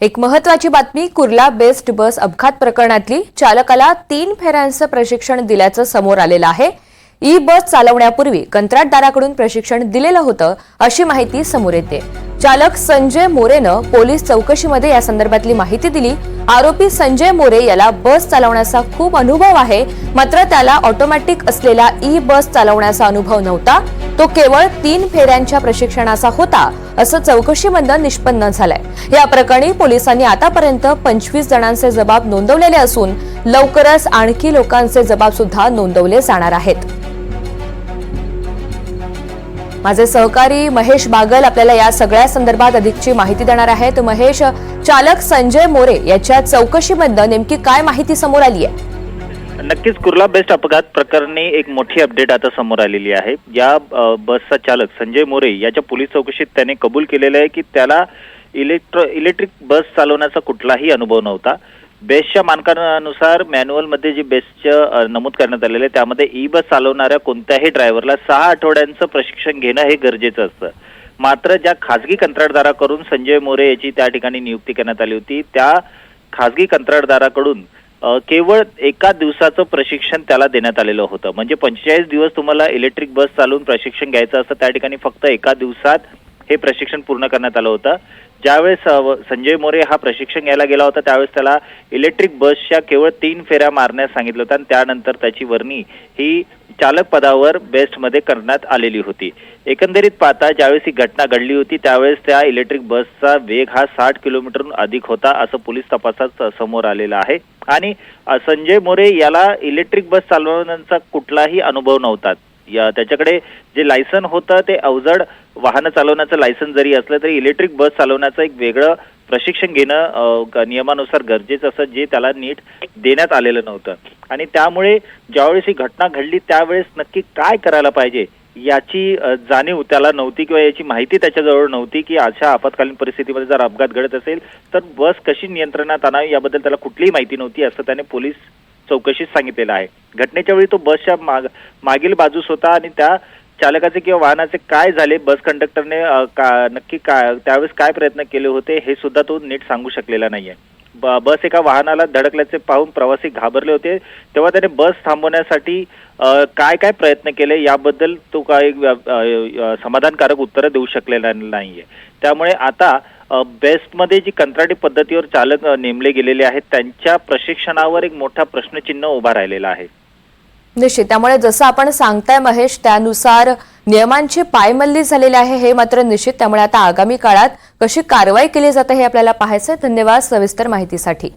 एक महत्वाची बातमी कुर्ला बेस्ट बस अपघात प्रकरणातली. चालकाला तीन फेऱ्यांचं प्रशिक्षण दिल्याचं समोर आलेलं आहे. ई बस चालवण्यापूर्वी कंत्राटदाराकडून प्रशिक्षण दिलेलं होतं अशी माहिती समोर येते. चालक संजय मोरेनं पोलीस चौकशीमध्ये या संदर्भातली माहिती दिली. आरोपी संजय मोरे याला बस चालवण्याचा खूप अनुभव आहे. मात्र त्याला ऑटोमॅटिक असलेला ई बस चालवण्याचा अनुभव नव्हता. तो केवळ तीन फेऱ्यांच्या प्रशिक्षणाचा होता. असं चौकशीमधनं निष्पन्न झालंय. या प्रकरणी पोलिसांनी आतापर्यंत पंचवीस जणांचे जबाब नोंदवलेले असून लवकरच आणखी लोकांचे जबाब सुद्धा नोंदवले जाणार आहेत. माझे सहकारी महेश बागल आपल्याला या सगळ्या संदर्भात अधिकची माहिती देणार आहेत. महेश चालक संजय मोरे याच्या चौकशीमधनं नेमकी काय माहिती समोर आली आहे नक्कीच कुर्ला बेस्ट अपघात प्रकरणी एक मोठी अपडेट आता समोर आलेली आहे. या बसचा चालक संजय मोरे याच्या पोलीस चौकशीत त्याने कबूल केलेलं आहे की त्याला इलेक्ट्रो इलेक्ट्रिक बस चालवण्याचा कुठलाही अनुभव नव्हता. बेस्टच्या मानकानुसार मॅन्युअलमध्ये जे बेस्टचं नमूद करण्यात आलेलं आहे त्यामध्ये ई बस चालवणाऱ्या कोणत्याही ड्रायव्हरला सहा आठवड्यांचं प्रशिक्षण घेणं हे गरजेचं असतं. मात्र ज्या खासगी कंत्राटदाराकडून संजय मोरे याची त्या ठिकाणी नियुक्ती करण्यात आली होती त्या खासगी कंत्राटदाराकडून केवळ एका दिवसाचं प्रशिक्षण त्याला देण्यात आलेलं होतं. म्हणजे पंचेचाळीस दिवस तुम्हाला इलेक्ट्रिक बस चालवून प्रशिक्षण घ्यायचं असतं त्या ठिकाणी फक्त एका दिवसात हे प्रशिक्षण पूर्ण करण्यात आलं होतं. ज्यावेळेस संजय मोरे हा प्रशिक्षण घ्यायला गेला होता त्यावेळेस त्याला इलेक्ट्रिक बसच्या केवळ तीन फेऱ्या मारण्यास सांगितलं होतं आणि त्यानंतर त्याची वर्णी ही चालक पदावर बेस्टमध्ये करण्यात आलेली होती. एकंदरीत पाहता ज्यावेळेस ही घटना घडली होती त्यावेळेस त्या इलेक्ट्रिक बसचा वेग हा साठ किलोमीटरहून अधिक होता असं पोलीस तपासात समोर आलेलं आहे. आणि संजय मोरे याला इलेक्ट्रिक बस चालवण्याचा कुठलाही अनुभव नव्हता. या त्याच्याकडे जे लायसन होतं ते अवजड वाहनं चालवण्याचं लायसन जरी असलं तरी इलेक्ट्रिक बस चालवण्याचं एक वेगळं प्रशिक्षण घेणं नियमानुसार गरजेचं असं जे त्याला नीट देण्यात आलेलं नव्हतं. आणि त्यामुळे ज्यावेळेस ही घटना घडली त्यावेळेस नक्की काय करायला पाहिजे याची जाणीव त्याला नव्हती किंवा याची माहिती त्याच्याजवळ नव्हती की अशा आपत्कालीन परिस्थितीमध्ये जर अपघात घडत असेल तर बस कशी नियंत्रणात आणावी याबद्दल त्याला कुठलीही माहिती नव्हती असं त्याने पोलीस चौकशीत सांगितलेलं आहे. घटनेच्या वेळी तो बसच्या माग मागील बाजूस होता आणि त्या चालकाचे किंवा वाहनाचे काय झाले बस कंडक्टरने का नक्की काय त्यावेळेस काय प्रयत्न केले होते हे सुद्धा तो नीट सांगू शकलेला नाहीये. बस एका वाहनाला धडकल्याचे पाहून प्रवासी घाबरले होते. तेव्हा त्याने बस थांबवण्यासाठी काय काय प्रयत्न केले याबद्दल तो काही समाधानकारक उत्तरं देऊ शकलेला नाहीये. त्यामुळे आता बेस्टमध्ये जी कंत्राटी पद्धतीवर चालक नेमले गेलेले आहेत त्यांच्या प्रशिक्षणावर एक मोठा प्रश्नचिन्ह उभा राहिलेला आहे. निश्चित. त्यामुळे जसं आपण सांगताय महेश त्यानुसार नियमांची पायमल्ली झालेली आहे हे मात्र निश्चित. त्यामुळे आता आगामी काळात कशी कारवाई केली जाते हे आपल्याला पाहायचं धन्यवाद सविस्तर माहितीसाठी.